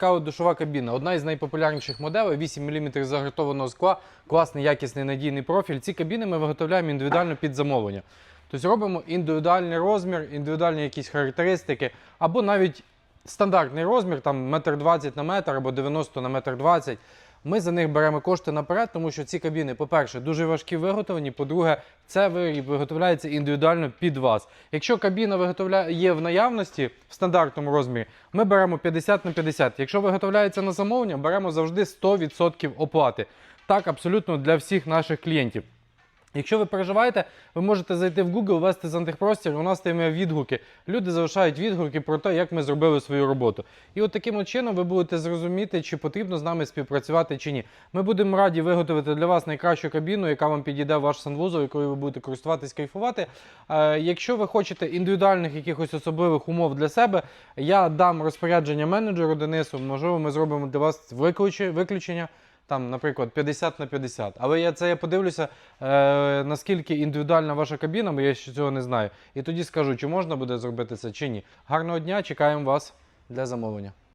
Така от душова кабіна. Одна із найпопулярніших моделей 8 мм загартованого скла, класний, якісний надійний профіль. Ці кабіни ми виготовляємо індивідуально під замовлення. Тобто робимо індивідуальний розмір, індивідуальні якісь характеристики, або навіть стандартний розмір, там метр двадцять на метр або 90 на 1,20 м. Ми за них беремо кошти наперед, тому що ці кабіни, по-перше, дуже важкі виготовлені. По-друге, це виготовляється індивідуально під вас. Якщо кабіна виготовляє є в наявності в стандартному розмірі, ми беремо 50 на 50. Якщо виготовляється на замовлення, беремо завжди 100% оплати. Так, абсолютно для всіх наших клієнтів. Якщо ви переживаєте, ви можете зайти в Google, ввести сантехпростір, у нас там є відгуки. Люди залишають відгуки про те, як ми зробили свою роботу. І от таким чином ви будете зрозуміти, чи потрібно з нами співпрацювати чи ні. Ми будемо раді виготовити для вас найкращу кабіну, яка вам підійде в ваш санвузол, якою ви будете користуватись, кайфувати. Е, якщо ви хочете індивідуальних якихось особливих умов для себе, я дам розпорядження менеджеру Денису. Можливо, ми зробимо для вас виключення там, наприклад, 50 на 50. Але я це я подивлюся, е, наскільки індивідуальна ваша кабіна, бо я ще цього не знаю. І тоді скажу, чи можна буде зробити це, чи ні. Гарного дня, чекаємо вас для замовлення.